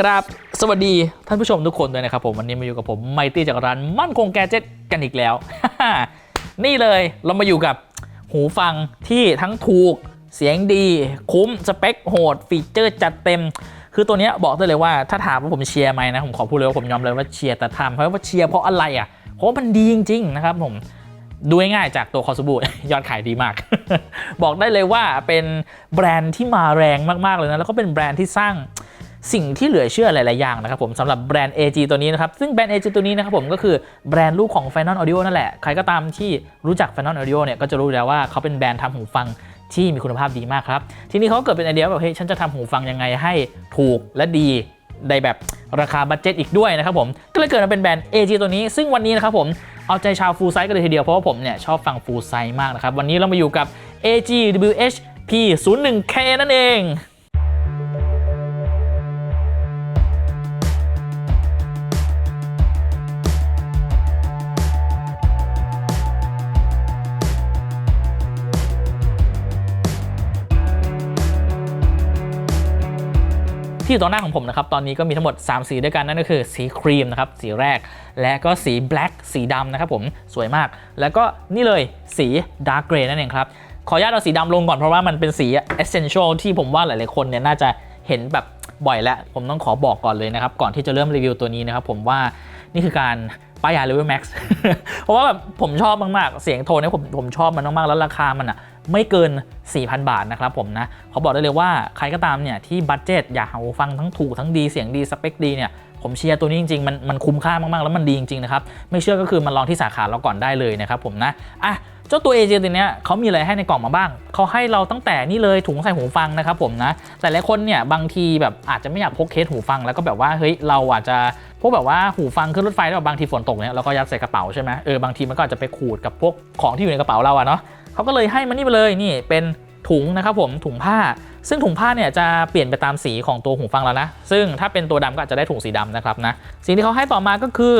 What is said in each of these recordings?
กราบสวัสดีท่านผู้ชมทุกคนด้วยนะครับผมวันนี้มาอยู่กับผมไมตี้จากร้านมั่นคงแกจ็ตกันอีกแล้ว นี่เลยเรามาอยู่กับหูฟังที่ทั้งถูกเสียงดี คุ้มสเปคโหดฟีเจอร์จัดเต็ม คือตัวนี้บอกได้เลยว่าถ้าถามว่าผมเชียร์ไหมนะ ผมขอพูดเลยว่าผมยอมเลยว่าเชียร์แต่ทำเพราะว่าเชียร์เพราะอะไรอะเพราะมันดีจริง ๆ นะครับผมดูง่ายๆจากตัวคอสบูยอดขายดีมาก บอกได้เลยว่าเป็นแบรนด์ที่มาแรงมากๆเลยนะแล้วก็เป็นแบรนด์ที่สร้าง สิ่งที่เหลือเชื่อหลายๆอย่างนะครับผมสำหรับแบรนด์ AG ตัวนี้นะครับ ซึ่งแบรนด์ AG ตัวนี้นะครับผมก็คือแบรนด์ลูกของ Final Audio นั่นแหละ ใครก็ตามที่รู้จัก Final Audio เนี่ยก็จะรู้แล้วว่าเขาเป็นแบรนด์ทำหูฟังที่มีคุณภาพดีมากครับ ทีนี้เขาเกิดเป็นไอเดียแบบเฮ้ยฉันจะทำหูฟังยังไงให้ถูกและดีในแบบราคาบัตเจ็ตอีกด้วยนะครับผม ก็เลยเกิดมาเป็นแบรนด์ AG ตัวนี้ ซึ่งวันนี้นะครับผมเอาใจชาวฟูลไซส์กันเลยทีเดียว เพราะว่าผมเนี่ยชอบฟังฟูลไซส์มากนะครับ วันนี้เรามาอยู่กับ AG WH P01K นั่นเอง ที่อยู่ตรงหน้าของผมนะครับ ตอนนี้ก็มีทั้งหมด 3 สีด้วยกันนั่นก็คือสีครีมนะครับ สีแรก และก็สีแบล็กสีดำนะครับผมสวยมาก แล้วก็นี่เลยสีดาร์กเกรย์นั่นเองครับ ขออนุญาตเอาสีดำลงก่อนเพราะว่ามันเป็นสี essential ที่ผมว่าหลาย ๆ คนเนี่ยน่าจะเห็นแบบบ่อยแล้วผมต้องขอบอกก่อนเลยนะครับ ก่อนที่จะเริ่มรีวิวตัวนี้นะครับผมว่านี่คือการป้ายยา Level Max เพราะว่าแบบผมชอบมาก ๆ เสียงโทนเนี่ยผมผมชอบมันมาก ๆ แล้วราคามันอะ ไม่เกิน 4,000 บาทนะครับผมนะเขาบอกได้เลยว่าใครก็ตามเนี่ยที่บัตเจตอยากหาหูฟังทั้งถูกทั้งดีเสียงดีสเปคดีเนี่ยผมเชียร์ตัวนี้จริงๆมันมันคุ้มค่ามากๆ แล้วมันดีจริงๆนะครับ ไม่เชื่อก็คือมาลองที่สาขาเราก่อนได้เลยนะครับผมนะอะเจ้าตัว AJ ตัวเนี้ยเขามีอะไรให้ในกล่องมาบ้าง เขาให้เราตั้งแต่นี่เลยถุงใส่หูฟังนะครับผมนะ แต่หลายคนเนี่ยบางทีแบบอาจจะไม่อยากพกเคสหูฟัง แล้วก็แบบว่าเฮ้ยเราอาจจะพวกแบบว่าหูฟังขึ้นรถไฟแล้วบบบางทีฝนตกเนี่ยเราก็ยัดใส่กระเป๋าใช่ไหมเออบางทีมันก็อาจจะไปขูดกับพวกของที่อยู่ในกระเป๋าเราอะเนาะ เขาก็เลยให้มานี่ไปเลยนี่เป็นถุงนะครับผมถุงผ้า ซึ่งถุงผ้าเนี่ยจะเปลี่ยนไปตามสีของตัวหูฟังแล้วนะ ซึ่งถ้าเป็นตัวดำก็อาจจะได้ถุงสีดำนะครับนะสิ่งที่เขาให้ต่อมาก็คือ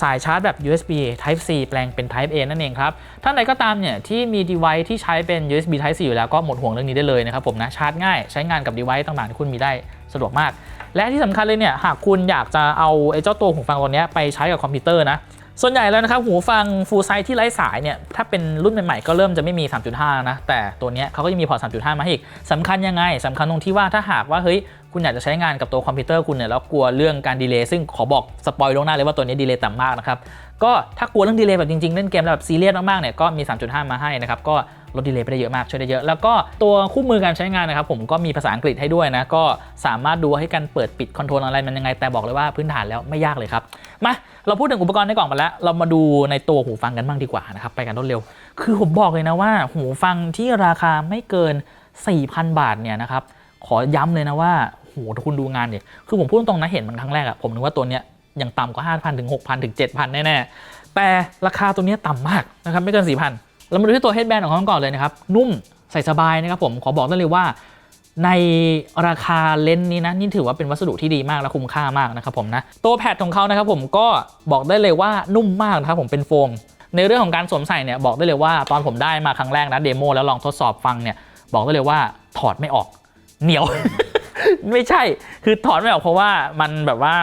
สายชาร์จแบบ USB Type C แปลงเป็น Type A นั่นเองครับท่านใดก็ตามเนี่ยที่มี device ที่ใช้เป็น USB Type C อยู่แล้วก็หมดห่วงเรื่องนี้ได้เลยนะครับผมนะชาร์จง่ายใช้งานกับ device ต่างๆที่คุณมีได้สะดวกมาก และที่สำคัญเลยเนี่ยหากคุณอยากจะเอาไอ้เจ้าตัวหูฟังตัวนี้ไปใช้กับคอมพิวเตอร์นะ ส่วนใหญ่แล้วนะครับหูฟังฟูลไซส์ที่ไร้สายเนี่ยถ้าเป็นรุ่นใหม่ๆก็เริ่มจะไม่มี 3.5 นะ แต่ตัวนี้เขาก็ยังมีพอร์ต 3.5 มาให้อีกสำคัญยังไงสำคัญตรงที่ว่าถ้าหากว่าเฮ้ยคุณอยากจะใช้งานกับตัวคอมพิวเตอร์คุณเนี่ยแล้วกลัวเรื่องการดีเลย์ซึ่งขอบอกสปอยล่วงหน้าเลยว่าตัวนี้ดีเลย์ต่ำมากนะครับก็ถ้ากลัวเรื่องดีเลย์แบบจริงๆเล่นเกมแบบซีเรียสมากๆเนี่ยก็มี 3.5 มาให้นะครับก็ ลดดีเลย์ไปได้เยอะมากช่วยได้เยอะ แล้วก็ตัวคู่มือการใช้งานนะครับผมก็มีภาษาอังกฤษให้ด้วยนะ ก็สามารถดูให้การเปิดปิดคอนโทรลอะไรมันยังไง แต่บอกเลยว่าพื้นฐานแล้วไม่ยากเลยครับ มาเราพูดถึงอุปกรณ์ในกล่องไปแล้ว เรามาดูในตัวหูฟังกันบ้างดีกว่านะครับไปกันรวดเร็ว คือผมบอกเลยนะว่า หูฟังที่ราคาไม่เกิน 4,000 บาทเนี่ยนะครับขอย้ำเลยนะว่าโหถ้าคุณดูงานเนี่ยคือผมพูดตรงๆนะเห็นมันครั้งแรกอะผมนึกว่าตัวเนี้ยอยังต่ำกว่า5,000ถึง6,000ถึง7,000แน่ๆแต่ราคาตัวเนี้ยต่ำมากนะครับไม่เกิน4,000 เรามาดูที่ตัว headband ของเขาก่อนเลยนะครับ นุ่มใส่สบายนะครับผมขอบอกได้เลยว่า ในราคาเลนส์นี้นะนี่ถือว่าเป็นวัสดุที่ดีมากและคุ้มค่ามากนะครับผมนะตัวแพดของเขานะครับผมก็บอกได้เลยว่านุ่มมากนะครับผมเป็นโฟม ในเรื่องของการสวมใส่เนี่ยบอกได้เลยว่าตอนผมได้มาครั้งแรกนะเดโมแล้วลองทดสอบฟังเนี่ยบอกได้เลยว่าถอดไม่ออกเหนียว ไม่ใช่คือถอดไม่ออกเพราะว่ามันแบบว่า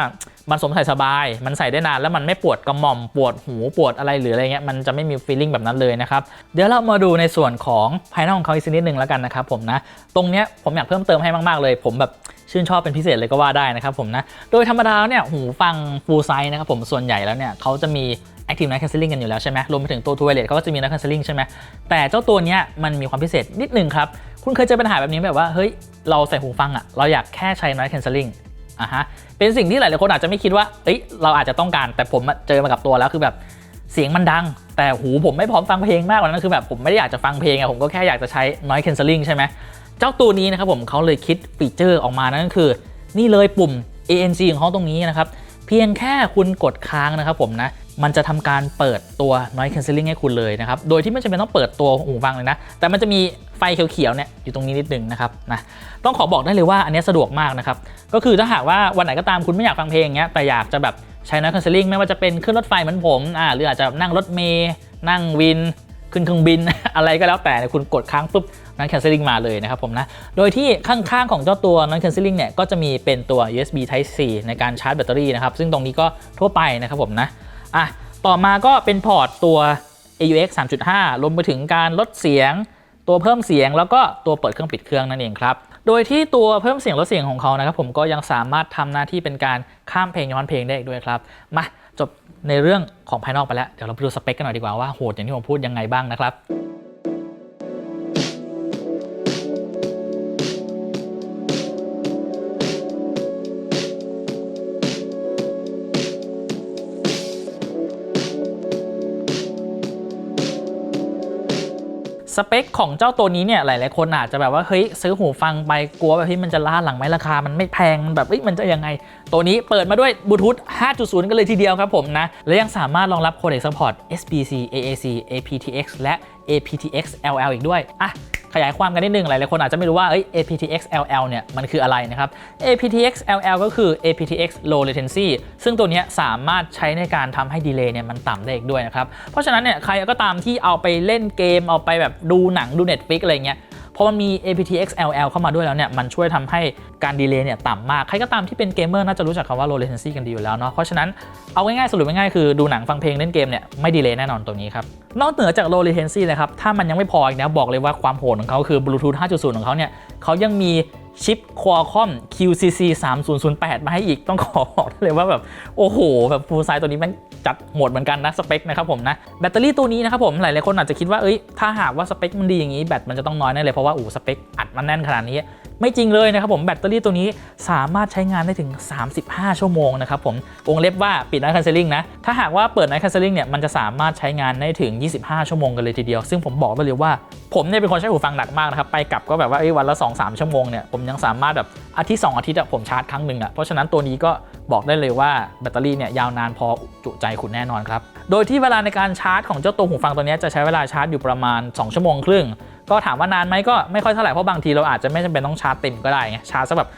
มันสวมใส่สบาย มันใส่ได้นานแล้วมันไม่ปวดกระหม่อมปวดหูปวดอะไรหรืออะไรเงี้ยมันจะไม่มีฟีลลิ่งแบบนั้นเลยนะครับเดี๋ยวเรามาดูในส่วนของภายนอกของเขาอีกสักนิดนึงแล้วกันนะครับผมนะตรงเนี้ยผมอยากเพิ่มเติมให้มากๆเลย ผมแบบชื่นชอบเป็นพิเศษเลยก็ว่าได้นะครับผมนะโดยธรรมดาเนี่ยหูฟัง full size นะครับผมส่วนใหญ่แล้วเนี่ยเขาจะมี Active Noise Cancelling กันอยู่แล้วใช่ไหมรวมไปถึงตัว t w i l e t เขาก็จะมี Noise Cancelling ใช่ไหมแต่เจ้าตัวเนี้ยมันมีความพิเศษนิดนึงครับ คุณเคยเจอปัญหาแบบนี้แบบว่า เฮ้ย เราใส่หูฟังอะเราอยากแค่ใช้ Noise Cancelling อะฮะ เป็นสิ่งที่หลายๆคนอาจจะไม่คิดว่าเอ้ยเราอาจจะต้องการ แต่ผมเจอมากับตัวแล้วคือแบบเสียงมันดัง แต่หูผมไม่พร้อมฟังเพลงมากกว่านั้นคือแบบผมไม่ได้อยากจะฟังเพลงอะผมก็แค่อยากจะใช้ Noise Cancelling ใช่ไหมเจ้าตัวนี้นะครับผมเขาเลยคิดฟีเจอร์ออกมานั่นก็คือ นี่เลยปุ่ม ANC ของเขาตรงนี้นะครับ เพียงแค่คุณกดค้างนะครับผมนะมันจะทำการเปิดตัว noise cancelling ให้คุณเลยนะครับ โดยที่ไม่จำเป็นต้องเปิดตัวหูฟังเลยนะ แต่มันจะมี ไฟเขียวๆเนี่ยอยู่ตรงนี้นิดนึงนะครับนะต้องขอบอกได้เลยว่าอันนี้สะดวกมากนะครับก็คือถ้าหากว่าวันไหนก็ตามคุณไม่อยากฟังเพลงเงี้ยแต่อยากจะแบบใช้ noise cancelling ไม่ว่าจะเป็นขึ้นรถไฟเหมือนผมอ่าหรืออาจจะนั่งรถเมล์นั่งวิน ขึ้นเครื่องบิน อะไรก็แล้วแต่คุณกดค้างปุ๊บนั้น canceling มาเลยนะครับผมนะ โดยที่ข้างๆของเจ้าตัวนั้น canceling เนี่ยก็จะมีเป็นตัว USB Type C ในการชาร์จแบตเตอรี่นะครับ ซึ่งตรงนี้ก็ทั่วไปนะครับผมนะ อะ ต่อมาก็เป็นพอร์ตตัว AUX 3.5 รวมไปถึงการลดเสียง ตัวเพิ่มเสียงแล้วก็ตัวเปิดเครื่องปิดเครื่องนั่นเองครับ โดยที่ตัวเพิ่มเสียงลดเสียงของเขานะครับผมก็ยังสามารถทำหน้าที่เป็นการข้ามเพลงย้อนเพลงได้อีกด้วยครับ มาจบในเรื่องของภายนอกไปแล้ว เดี๋ยวเราไปดูสเปคกันหน่อยดีกว่าว่าโหดอย่างที่ผมพูดยังไงบ้างนะครับ สเปคของเจ้าตัวนี้เนี่ยหลาย ๆ คนอาจจะแบบว่าเฮ้ยซื้อหูฟังไปกลัวแบบที่มันจะล่าหลังไหมราคา มันไม่แพงมันแบบเอ้ยมันจะยังไง ตัวนี้เปิดมาด้วยบลูทูธ 5.0 กันเลยทีเดียวครับผมนะ และยังสามารถรองรับโคเด็กซัพพอร์ต SBC AAC aptX และ aptX LL อีกด้วยอะ ขยายความกันนิดนึงหลายๆคนอาจจะไม่รู้ว่าเอ้ย aptX LL เนี่ยมันคืออะไรนะครับ aptX LL ก็คือ aptX low latency ซึ่งตัวนี้สามารถใช้ในการทำให้ดีเลย์เนี่ยมันต่ำได้อีกด้วยนะครับ เพราะฉะนั้นเนี่ยใครก็ตามที่เอาไปเล่นเกมเอาไปแบบดูหนังดู Netflix อะไรเงี้ย พอมันมี aptX LL เข้ามาด้วยแล้วเนี่ยมันช่วยทำให้การดีเลย์เนี่ยต่ำมาก ใครก็ตามที่เป็นเกมเมอร์น่าจะรู้จักคำว่า low latency กันดีอยู่แล้วเนาะเพราะฉะนั้นเอาง่ายๆสรุปง่ายๆคือดูหนังฟังเพลงเล่นเกมเนี่ยไม่ดีเลย์แน่นอนตัวนี้ครับนอกเหนือจาก low latency นะครับถ้ามันยังไม่พออีกนะบอกเลยว่าความโหดของเขาคือ Bluetooth 5.0 ของเขาเนี่ยเขายังมี ชิป Qualcomm QCC 3008 มาให้อีกต้องขอบอกเลยว่าแบบ โอ้โห แบบฟูลไซส์ตัวนี้มันจัดโหมดเหมือนกันนะ สเปคนะครับผมนะ แบตเตอรี่ตัวนี้นะครับผม หลายๆคนอาจจะคิดว่า เอ้ย ถ้าหากว่าสเปคมันดีอย่างนี้ แบตมันจะต้องน้อยแน่เลย เพราะว่า อู๋สเปคอัดมันแน่นขนาดนี้ ไม่จริงเลยนะครับผมแบตเตอรี่ตัวนี้สามารถใช้งานได้ถึง 35 ชั่วโมงนะครับผมวงเล็บว่าปิด Night Cancelling นะ ถ้าหากว่าเปิด Night Cancelling เนี่ยมันจะสามารถใช้งานได้ถึง 25 ชั่วโมงกันเลยทีเดียว ซึ่งผมบอกไปเลยว่า ผมเนี่ยเป็นคนใช้หูฟังหนักมากนะครับ ไปกลับก็แบบว่าวันละ 2-3 ชั่วโมงเนี่ยผมยังสามารถแบบอาทิตย์2อาทิตย์อะผมชาร์จครั้งหนึ่งอะเพราะฉะนั้นตัวนี้ก็บอกได้เลยว่าแบตเตอรี่เนี่ยยาวนานพอจุใจคุณแน่นอนครับโดยที่เวลาในการชาร์จของเจ้าตัวหูฟังตัวนี้จะใช้เวลาชาร์จอยู่ประมาณ 2 ชั่วโมงครึ่ง ก็ถามว่านานไหมก็ไม่ค่อยเท่าไหร่เพราะบางทีเราอาจจะไม่จำเป็นต้องชาร์จเต็มก็ได้ไงชาร์จสักแบบ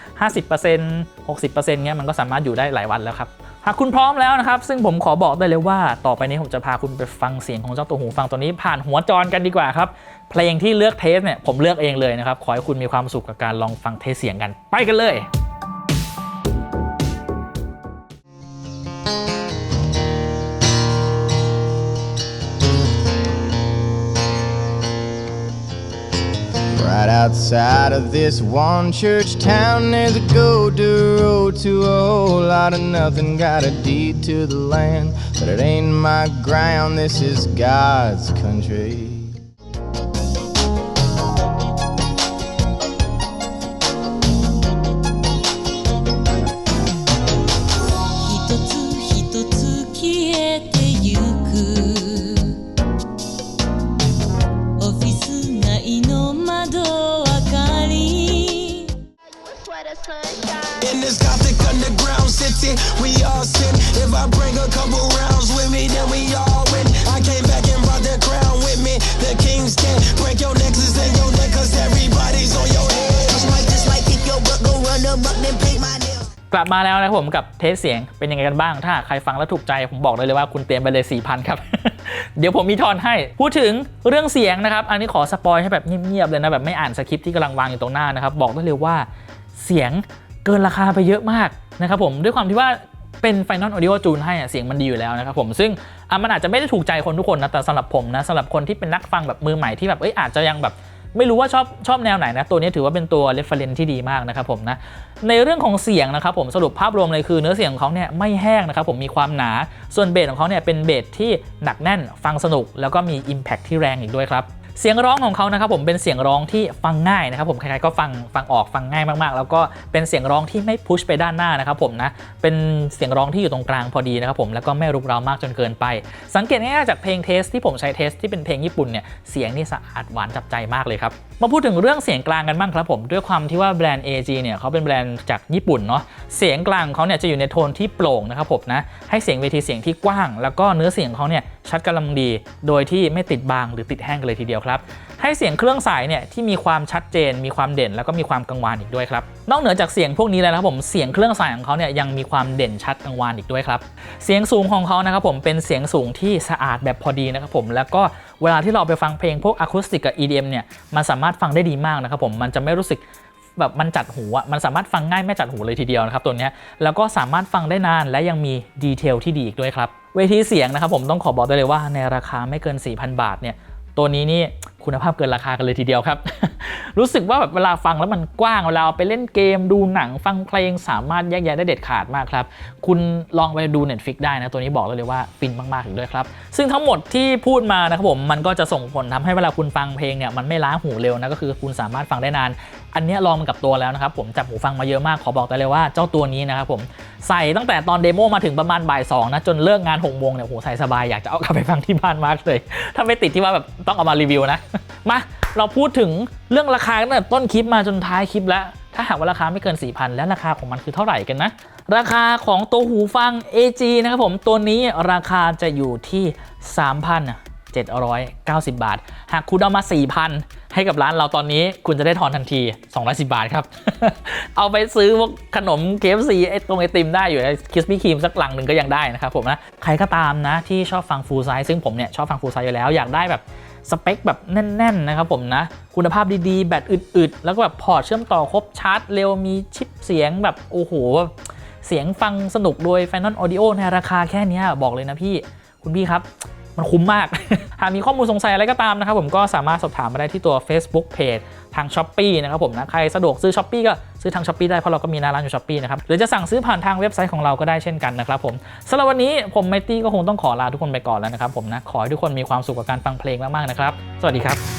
50% 60%เงี้ยมันก็สามารถอยู่ได้หลายวันแล้วครับหากคุณพร้อมแล้วนะครับ ซึ่งผมขอบอกได้เลยว่า ต่อไปนี้ผมจะพาคุณไปฟังเสียงของเจ้าตัวหูฟังตัวนี้ผ่านหัวจรกันดีกว่าครับ เพลงที่เลือกเทสเนี่ยผมเลือกเองเลยนะครับ ขอให้คุณมีความสุขกับการลองฟังเทสเสียงกันไปกันเลย outside of this one church town, there's a go-to road to a whole lot of nothing. Got a deed to the land, but it ain't my ground. This is God's country. กลับมาแล้วนะผมกับเทสเสียงเป็นยังไงกันบ้าง ถ้าใครฟังแล้วถูกใจผมบอกได้เลยว่าคุณเตรียมไปเลย 4,000 ครับ เดี๋ยวผมมีทอนให้ พูดถึงเรื่องเสียงนะครับ อันนี้ขอสปอยให้แบบเงียบๆเลยนะ แบบไม่อ่านสคริปที่กำลังวางอยู่ตรงหน้านะครับ บอกได้เลยว่าเสียงเกินราคาไปเยอะมากนะครับผมด้วยความที่ว่าเป็น Final Audio จูนให้เสียงมันดีอยู่แล้วนะครับผมซึ่งมันอาจจะไม่ได้ถูกใจคนทุกคนนะแต่สำหรับผมนะสำหรับคนที่เป็นนักฟังแบบมือใหม่ที่แบบเอ้ยอาจจะยังแบบ ไม่รู้ว่าชอบชอบแนวไหนนะ ตัวนี้ถือว่าเป็นตัว reference ที่ดีมากนะครับผมนะ ในเรื่องของเสียงนะครับผมสรุปภาพรวมเลยคือเนื้อเสียงของเขาเนี่ยไม่แห้งนะครับผมมีความหนา ส่วนเบสของเขาเนี่ยเป็นเบสที่หนักแน่นฟังสนุก แล้วก็มี Impact ที่แรงอีกด้วยครับ เสียงร้องของเขานะครับผมเป็นเสียงร้องที่ฟังง่ายนะครับผมใครๆก็ฟังฟังออกฟังง่ายมากๆ แล้วก็เป็นเสียงร้องที่ไม่พุชไปด้านหน้านะครับผมนะเป็นเสียงร้องที่อยู่ตรงกลางพอดีนะครับผมแล้วก็ไม่รุกเร้ามากจนเกินไป สังเกตง่ายๆจากเพลงเทสที่ผมใช้เทสที่เป็นเพลงญี่ปุ่นเนี่ยเสียงนี่สะอาดหวานจับใจมากเลยครับมาพูดถึงเรื่องเสียงกลางกันบ้างครับผมด้วยความที่ว่าแบรนด์ AG เนี่ยเขาเป็นแบรนด์จากญี่ปุ่นเนาะเสียงกลางของเขาเนี่ยจะอยู่ในโทนที่โปร่งนะครับผมนะให้เสียงเวทีเสียงที่กว้าง แล้วก็เนื้อเสียงเขาเนี่ย ชัดกำลังดี โดยที่ไม่ติดบางหรือติดแห้งกันเลยทีเดียวครับให้เสียงเครื่องสายเนี่ยที่มีความชัดเจน มีความเด่นแล้วก็มีความกังวานอีกด้วยครับนอกเหนือจากเสียงพวกนี้แล้วนะครับผมเสียงเครื่องสายของเขาเนี่ยยังมีความเด่นชัดกังวานอีกด้วยครับเสียงสูงของเขานะครับผมเป็นเสียงสูงที่สะอาดแบบพอดีนะครับผมแล้วก็เวลาที่เราไปฟังเพลงพวกอะคูสติกกับ EDM เนี่ยมันสามารถฟังได้ดีมากนะครับผมมันจะไม่รู้สึก แบบมันจัดหูอะมันสามารถฟังง่ายไม่จัดหูเลยทีเดียวนะครับตัวนี้แล้วก็สามารถฟังได้นานและยังมีดีเทลที่ดีอีกด้วยครับเวทีเสียงนะครับผมต้องขอบอกได้เลยว่าในราคาไม่เกิน 4,000 บาทเนี่ยตัวนี้นี่คุณภาพเกินราคากันเลยทีเดียวครับรู้สึกว่าแบบเวลาฟังแล้วมันกว้างเวลาเอาไปเล่นเกมดูหนังฟังเพลงสามารถแยกแยะได้เด็ดขาดมากครับ คุณลองไปดู Netflix ได้นะ ตัวนี้บอกเลยว่าฟินมากๆอีกด้วยครับ ซึ่งทั้งหมดที่พูดมานะครับผมมันก็จะส่งผลทำให้เวลาคุณฟังเพลงเนี่ยมันไม่ล้าหูเร็วนะก็คือคุณสามารถฟังได้นาน อันนี้ลองมันกับตัวแล้วนะครับผมจับหูฟังมาเยอะมากขอบอกได้เลยว่าเจ้าตัวนี้นะครับผมใส่ตั้งแต่ตอนเดโมมาถึงประมาณบ่ายสองนะจนเลิกงานหกโมงเนี่ยโหใส่สบายอยากจะเอากลับไปฟังที่บ้านมากเลย ถ้าไม่ติดที่ว่าแบบต้องเอามารีวิวนะมาเราพูดถึงเรื่องราคาตั้งแต่ต้นคลิปมาจนท้ายคลิปแล้ว ถ้าหากว่าราคาไม่เกิน 4,000 แล้วราคาของมันคือเท่าไหร่กันนะ ราคาของตัวหูฟัง AG นะครับผม ตัวนี้ราคาจะอยู่ที่ 3,790 บาท หากคุณเอามา 4,000 ให้กับร้านเราตอนนี้คุณจะได้ทอนทันที 210 บาทครับ เอาไปซื้อพวกขนม KFC ไอ้ตรงไอติมได้อยู่คิสปี้ครีมสักหลังหนึ่งก็ยังได้นะครับผมนะ ใครก็ตามนะที่ชอบฟังฟูลไซส์ซึ่งผมเนี่ยชอบฟังฟูลไซส์อยู่แล้วอยากได้แบบ สเปคแบบแน่นๆนะครับผมนะ คุณภาพดีๆ แบตอึดๆ แล้วก็แบบพอร์ตเชื่อมต่อครบชาร์จเร็วมีชิปเสียงแบบโอ้โห เสียงฟังสนุกโดย f i n a l Audio ในราคาแค่นี้บอกเลยนะพี่ คุณพี่ครับมันคุ้มมาก หากมีข้อมูลสงสัยอะไรก็ตามนะครับผมก็สามารถสอบถามมาได้ที่ตัว Facebook Page ทาง s h อ p e e นะครับผมนะ ใครสะดวกซื้อ s h อ p e e ก็ ซื้อทางช้อปปีได้เพราะเราก็มีหน้าร้านอยู่ช้อปปีนะครับหรือจะสั่งซื้อผ่านทางเว็บไซต์ของเราก็ได้เช่นกันนะครับผมสำหรับวันนี้ผมไมตี้ก็คงต้องขอลาทุกคนไปก่อนแล้วนะครับผมนะขอให้ทุกคนมีความสุขกับการฟังเพลงมากๆนะครับ สวัสดีครับ